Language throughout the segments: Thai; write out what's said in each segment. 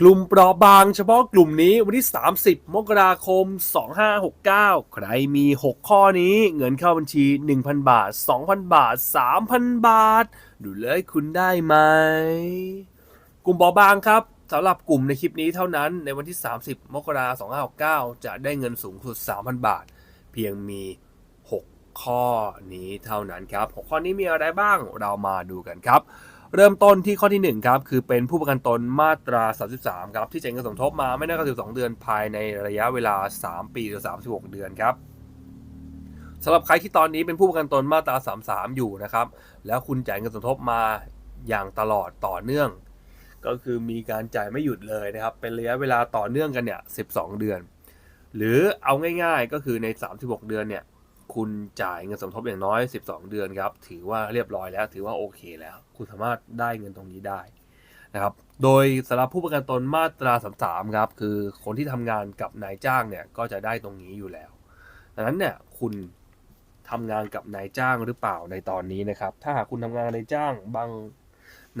กลุ่มเปราะบางเฉพาะกลุ่มนี้วันที่ 30 มกราคม 2569 ใครมี 6 ข้อนี้เงินเข้าบัญชี 1,000 บาท 2,000 บาท 3,000 บาท ดูเลยคุณได้ไหม กลุ่มเปราะบางครับสำหรับกลุ่มในคลิปนี้เท่านั้นในวันที่ 30 มกราคม 2569 จะได้เงินสูงสุด 3,000 บาท เพียงมี 6 ข้อนี้เท่านั้นครับ 6 ข้อนี้มีอะไรบ้างเรามาดูกันครับ เริ่มต้นที่ข้อที่ 1 ครับ คือเป็นผู้ประกันตนมาตรา 33 ครับ ที่จ่ายเงินสมทบมาไม่น้อยกว่า12 เดือนภายในระยะเวลา 3 ปีหรือ 36 เดือนครับสำหรับใครที่ตอนนี้เป็นผู้ประกันตนมาตรา 33 อยู่นะครับ แล้วคุณจ่ายเงินสมทบมาอย่างตลอดต่อเนื่อง ก็คือมีการจ่ายไม่หยุดเลยนะครับ เป็นระยะเวลาต่อเนื่องกันเนี่ย 12 เดือน หรือเอาง่าย ๆ ก็คือใน 36 เดือนเนี่ย คุณจ่ายเงินสมทบอย่างน้อย 12 เดือนครับ ถือว่าเรียบร้อยแล้ว ถือว่าโอเคแล้ว คุณสามารถได้เงินตรงนี้ได้นะครับ โดยสำหรับผู้ประกันตนมาตรา33ครับ คือคนที่ทำงานกับนายจ้างเนี่ยก็จะได้ตรงนี้อยู่แล้ว ดังนั้นเนี่ยคุณทำงานกับนายจ้างหรือเปล่าในตอนนี้นะครับ ถ้าหากคุณทำงานนายจ้างบาง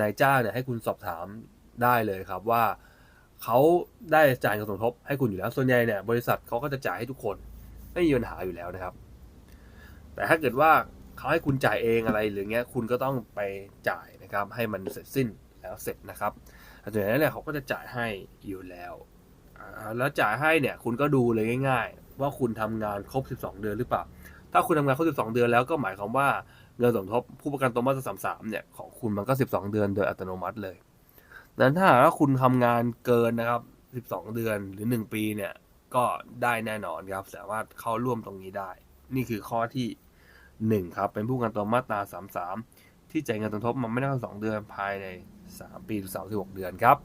นายจ้างเนี่ยให้คุณสอบถามได้เลยครับว่าเขาได้จ่ายเงินสมทบให้คุณอยู่แล้ว ส่วนใหญ่เนี่ยบริษัทเขาก็จะจ่ายให้ทุกคน ไม่มีปัญหาอยู่แล้วนะครับ แต่ถ้าเกิดว่าเขาให้คุณจ่ายเองอะไรหรือเงี้ยคุณก็ต้องไปจ่ายนะครับ ให้มันเสร็จสิ้นแล้วเสร็จนะครับแต่ส่วนใหญ่แล้วเนี่ยเขาก็จะจ่ายให้อยู่แล้วแล้วจ่ายให้เนี่ยคุณก็ดูเลยง่าย ๆ ว่าคุณทำงานครบ 12 เดือนหรือเปล่า ถ้าคุณทำงานครบ 12 เดือนแล้วก็หมายความว่าเงินสมทบผู้ประกันตนมาตรา33เนี่ยของคุณมันก็ 12 เดือนโดยอัตโนมัติเลยดังนั้นถ้าหากว่าคุณทำงานเกินนะครับ 12 เดือนหรือ 1 ปีเนี่ยก็ได้แน่นอนครับสามารถเข้าร่วมตรงนี้ได้ นี่คือข้อที่ 1ครับเป็นผู้ประกันตนมาตรา 33 ที่จ่ายเงินสมทบมาไม่น้อยกว่า2เดือนภายใน 3 ปีหรือ36 เดือนครับ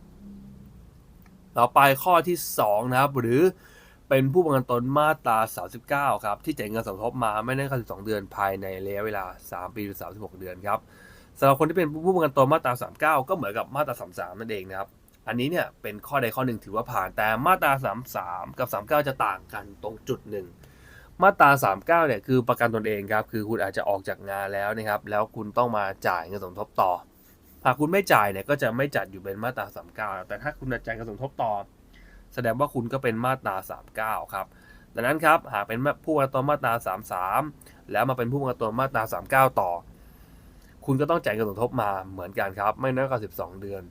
ต่อไปข้อที่ 2 นะครับ หรือเป็นผู้ประกันตนมาตรา 39 ครับ ที่จ่ายเงินสมทบมาไม่น้อยกว่า12เดือนภายในระยะเวลา 3 ปีหรือ 36 เดือนครับสำหรับคนที่เป็นผู้ประกันตนมาตรา 39 ก็เหมือนกับมาตรา 33 นั่นเองนะครับ อันนี้เนี่ยเป็นข้อใดข้อหนึ่งถือว่าผ่านแต่มาตรา 33 กับ 39 จะต่างกันตรงจุดหนึ่ง มาตรา 39เนี่ยคือประกันตนเองครับคือคุณอาจจะออกจากงานแล้วนะครับ แล้วคุณต้องมาจ่ายเงินสมทบต่อ หากคุณไม่จ่ายเนี่ยก็จะไม่จัดอยู่เป็นมาตรา 39 แต่ถ้าคุณจ่ายเงินสมทบต่อ แสดงว่าคุณก็เป็นมาตรา 39 ครับดังนั้นครับหากเป็นผู้ประกันตนมาตรา 33 แล้วมาเป็นผู้ประกันตนมาตรา 39 ต่อ คุณก็ต้องจ่ายเงินสมทบมาเหมือนกันครับ ไม่น้อยกว่า 12 เดือน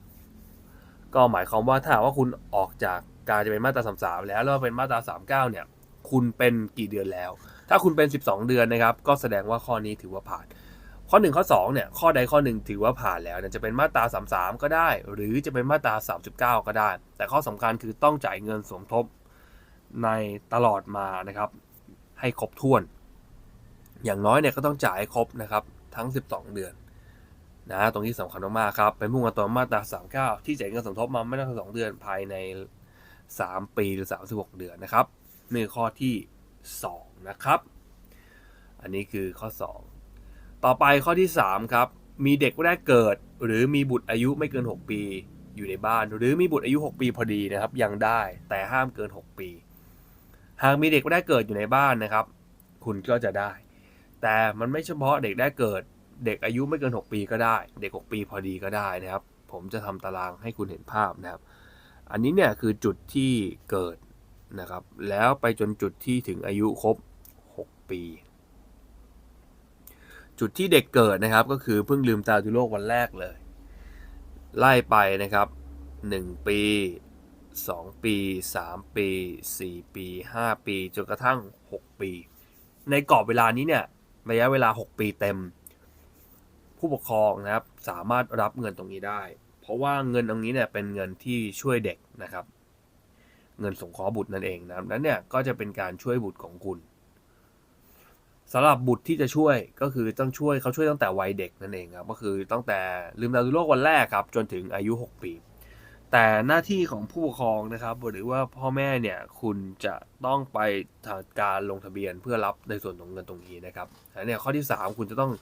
ก็หมายความว่าถ้าว่าคุณออกจากการจะเป็นมาตรา 33 แล้วแล้วเป็นมาตรา 39 เนี่ย คุณเป็นกี่เดือนแล้ว ถ้าคุณเป็น 12 เดือนนะครับ ก็แสดงว่าข้อนี้ถือว่าผ่าน ข้อ 1 ข้อ2เนี่ยข้อใดข้อหนึ่งถือว่าผ่านแล้วเนี่ยจะเป็นมาตรา 33 ก็ได้ หรือจะเป็นมาตรา 39 ก็ได้ แต่ข้อสำคัญคือต้องจ่ายเงินสมทบในตลอดมานะครับ ให้ครบถ้วน อย่างน้อยเนี่ยก็ต้องจ่ายครบนะครับทั้ง 12 เดือนนะตรงนี้สำคัญมากๆครับ เป็นผู้ประกันตนมาตรา 39 ที่จ่ายเงินสมทบมาไม่น้อยกว่า2เดือนภายใน 3 ปีหรือ 36 เดือนนะครับ นี่ข้อที่ 2 นะครับ อันนี้คือข้อ 2 ต่อไปข้อที่ 3 ครับ มีเด็กแรกเกิด หรือมีบุตรอายุไม่เกิน 6 ปีอยู่ในบ้าน หรือมีบุตรอายุ 6 ปีพอดีนะครับ ยังได้แต่ห้ามเกิน 6 ปี หากมีเด็กแรกเกิดอยู่ในบ้านนะครับ คุณก็จะได้ แต่มันไม่เฉพาะเด็กแรกเกิด เด็กอายุไม่เกิน 6 ปีก็ได้ เด็ก 6 ปีพอดีก็ได้นะครับ ผมจะทำตารางให้คุณเห็นภาพนะครับ อันนี้เนี่ยคือจุดที่เกิด นะครับ แล้วไปจนจุดที่ถึงอายุครบ 6 ปี จุดที่เด็กเกิดนะครับก็คือเพิ่งลืมตาดูโลกวันแรกเลย ไล่ไปนะครับ 1 ปี 2 ปี 3 ปี 4 ปี 5 ปี จนกระทั่ง 6 ปี ในกรอบเวลานี้เนี่ยระยะเวลา 6 ปีเต็ม ผู้ปกครองนะครับสามารถรับเงินตรงนี้ได้ เพราะว่าเงินตรงนี้เนี่ยเป็นเงินที่ช่วยเด็กนะครับ เงินสงเคราะห์บุตรนั่นเองนะครับนั้นเนี่ยก็จะเป็นการช่วยบุตรของคุณสำหรับบุตรที่จะช่วยก็คือต้องช่วยเขาช่วยตั้งแต่วัยเด็กนั่นเองครับก็คือตั้งแต่ลืมตาดูโลกวันแรกครับ จนถึงอายุ 6 ปี แต่หน้าที่ของผู้ปกครองนะครับ หรือว่าพ่อแม่เนี่ยคุณจะต้องไปทำการลงทะเบียนเพื่อรับในส่วนของเงินตรงนี้นะครับอันเนี่ยข้อที่ 3 คุณจะต้อง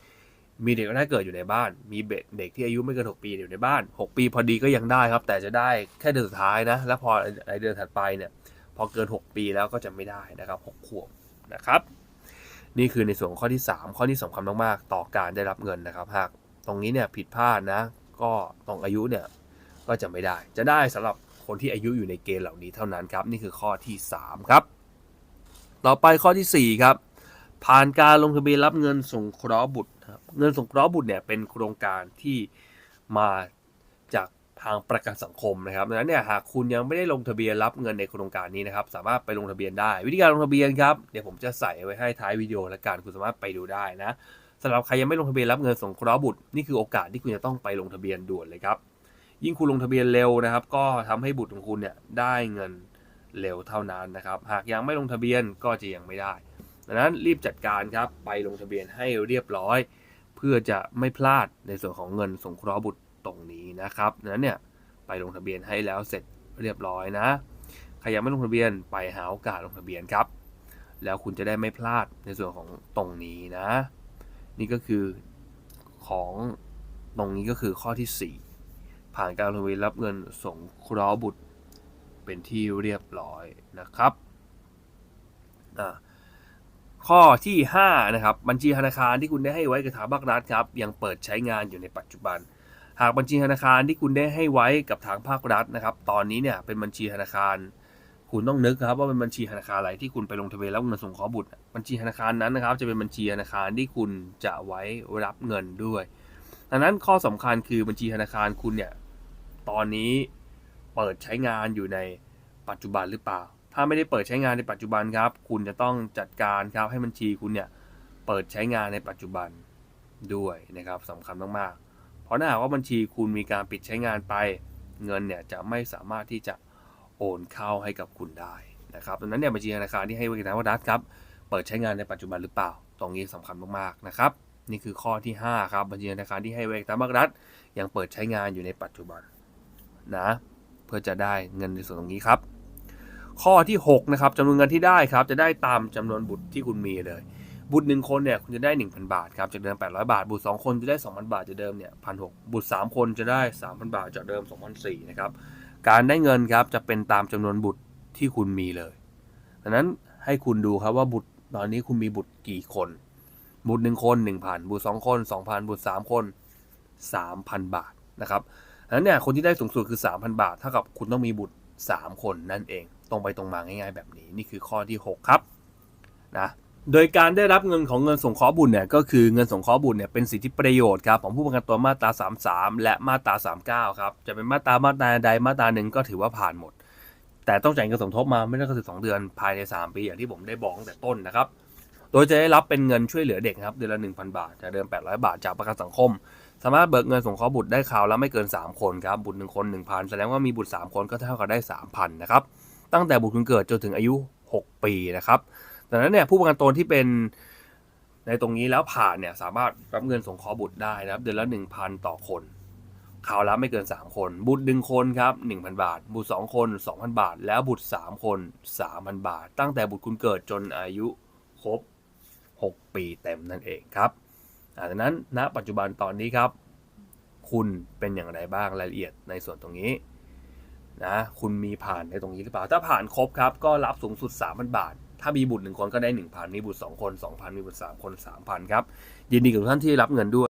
มีเด็กแรกเกิดอยู่ในบ้าน มีเด็กที่อายุไม่เกิน6ปีอยู่ในบ้าน 6 ปีพอดีก็ยังได้ครับ แต่จะได้แค่เดือนสุดท้ายนะ แล้วพอไอเดือนถัดไปเนี่ย พอเกิน 6 ปีแล้วก็จะไม่ได้นะครับ6ขวบนะครับ นี่คือในส่วนของข้อที่ 3 ข้อที่สำคัญมากๆ ต่อการได้รับเงินนะครับ หากตรงนี้เนี่ยผิดพลาดนะ ก็ตรงอายุเนี่ยก็จะไม่ได้ จะได้สำหรับคนที่อายุอยู่ในเกณฑ์เหล่านี้เท่านั้นครับ นี่คือข้อที่ 3 ครับ ต่อไปข้อที่ 4 ครับ ผ่านการลงทะเบียนรับเงินสงเคราะห์บุตรครับเงินสงเคราะห์บุตรเนี่ยเป็นโครงการที่มาจากทางประกันสังคมนะครับดังนั้นเนี่ยหากคุณยังไม่ได้ลงทะเบียนรับเงินในโครงการนี้นะครับ สามารถไปลงทะเบียนได้ วิธีการลงทะเบียนครับเดี๋ยวผมจะใส่ไว้ให้ท้ายวิดีโอและการคุณสามารถไปดูได้นะสำหรับใครยังไม่ลงทะเบียนรับเงินสงเคราะห์บุตรนี่คือโอกาสที่คุณจะต้องไปลงทะเบียนด่วนเลยครับ ยิ่งคุณลงทะเบียนเร็วนะครับ ก็ทำให้บุตรของคุณเนี่ยได้เงินเร็วเท่านั้นนะครับ หากยังไม่ลงทะเบียนก็จะยังไม่ได้ ดังนั้นรีบจัดการครับไปลงทะเบียนให้เรียบร้อย เพื่อจะไม่พลาดในส่วนของเงินสงเคราะห์บุตรตรงนี้นะครับดังนั้นเนี่ยไปลงทะเบียนให้แล้วเสร็จเรียบร้อยนะใครยังไม่ลงทะเบียนไปหาโอกาสลงทะเบียนครับ แล้วคุณจะได้ไม่พลาดในส่วนของตรงนี้นะ นี่ก็คือของตรงนี้ก็คือข้อที่ 4 ผ่านการลงทะเบียนรับเงินสงเคราะห์บุตรเป็นที่เรียบร้อยนะครับอ่า ข้อที่ 5 นะครับ บัญชีธนาคารที่คุณได้ให้ไว้กับทางภาครัฐครับ ยังเปิดใช้งานอยู่ในปัจจุบัน หากบัญชีธนาคารที่คุณได้ให้ไว้กับทางภาครัฐนะครับ ตอนนี้เนี่ยเป็นบัญชีธนาคาร คุณต้องนึกครับว่าเป็นบัญชีธนาคารอะไรที่คุณไปลงทะเบียนรับเงินส่งเคราะห์บุตร บัญชีธนาคารนั้นนะครับ จะเป็นบัญชีธนาคารที่คุณจะไว้รับเงินด้วยดังนั้นข้อสำคัญคือบัญชีธนาคารคุณเนี่ยตอนนี้เปิดใช้งานอยู่ในปัจจุบันหรือเปล่า ถ้าไม่ได้เปิดใช้งานในปัจจุบันครับ คุณจะต้องจัดการครับให้บัญชีคุณเนี่ยเปิดใช้งานในปัจจุบันด้วยนะครับสำคัญมากๆ เพราะถ้าหากว่าบัญชีคุณมีการปิดใช้งานไป เงินเนี่ยจะไม่สามารถที่จะโอนเข้าให้กับคุณได้นะครับดังนั้นเนี่ยบัญชีธนาคารที่ให้บริการวัฒน์ครับเปิดใช้งานในปัจจุบันหรือเปล่า ตรงนี้สำคัญมากๆนะครับนี่คือข้อที่ 5 ครับบัญชีธนาคารที่ให้บริการภาครัฐยังเปิดใช้งานอยู่ในปัจจุบันนะเพื่อจะได้เงินในส่วนตรงนี้ครับ ข้อที่6นะครับจำนวนเงินที่ได้ครับจะได้ตามจำนวนบุตรที่คุณมีเลย บุตรหนึ่งคนเนี่ยคุณจะได้ 1,000 บาทครับจากเดิม 800 บาท บุตร 2 คนจะได้ 2,000 บาทจากเดิมเนี่ย1,600บุตร 3 คนจะได้ 3,000 บาทจากเดิม 2,400นะครับการได้เงินครับจะเป็นตามจำนวนบุตรที่คุณมีเลยดังนั้นให้คุณดูครับว่าบุตรตอนนี้คุณมีบุตรกี่คน บุตรหนึ่งคน1,000บุตร2คน2,000บุตร3คน3,000บาทนะครับดังนั้นเนี่ยคนที่ได้สูงสุดคือ3,000บาทเท่ากับคุณต้องมีบุตร3คนนั่นเอง ตรงไปตรงมาง่ายๆแบบนี้นี่คือข้อที่ 6 ครับนะโดยการได้รับเงินของเงินสงเคราะห์บุตรเนี่ยก็คือเงินสงเคราะห์บุตรเนี่ยเป็นสิทธิประโยชน์ครับของผู้ประกันตนมาตรา 33 และมาตรา 39 ครับจะเป็นมาตรามาตราใดมาตราหนึ่งก็ถือว่าผ่านหมด แต่ต้องจ่ายเงินสมทบมาไม่ได้ก็คือ2เดือนภายใน 3 ปีอย่างที่ผมได้บอกตั้งแต่ต้นนะครับ โดยจะได้รับเป็นเงินช่วยเหลือเด็กครับเดือนละ 1,000 บาทจากเดิม 800 บาทจากประกันสังคม สามารถเบิกเงินสงเคราะห์บุตรได้คราวละไม่เกิน 3 คนครับบุตร1คน 1,000 แสดงว่ามีบุตร 3 คนก็เท่ากับได้ 3,000 นะครับ ตั้งแต่บุตรคุณเกิดจนถึงอายุ 6 ปีนะครับดังนั้นเนี่ยผู้ประกันตนที่เป็นในตรงนี้แล้วผ่านเนี่ยสามารถรับเงินสงเคราะห์บุตรได้นะครับ เดือนละ 1,000 ต่อคนคราวละไม่เกิน 3 คน บุตร1คนครับ 1,000 บาท บุตร 2 คน 2,000 บาท แล้วบุตร 3 คน 3,000 บาท ตั้งแต่บุตรคุณเกิดจนอายุครบ 6 ปีเต็มนั่นเองครับดังนั้นณปัจจุบันตอนนี้ครับ คุณเป็นอย่างไรบ้างรายละเอียดในส่วนตรงนี้ นะคุณมีผ่านในตรงนี้หรือเปล่า ถ้าผ่านครบครับ ก็รับสูงสุด 3,000 บาท ถ้ามีบุตร1คนก็ได้ 1,000 มีบุตร2คน 2,000 มีบุตร3คน 3,000 ครับ ยินดีกับทุกท่านที่รับเงินด้วย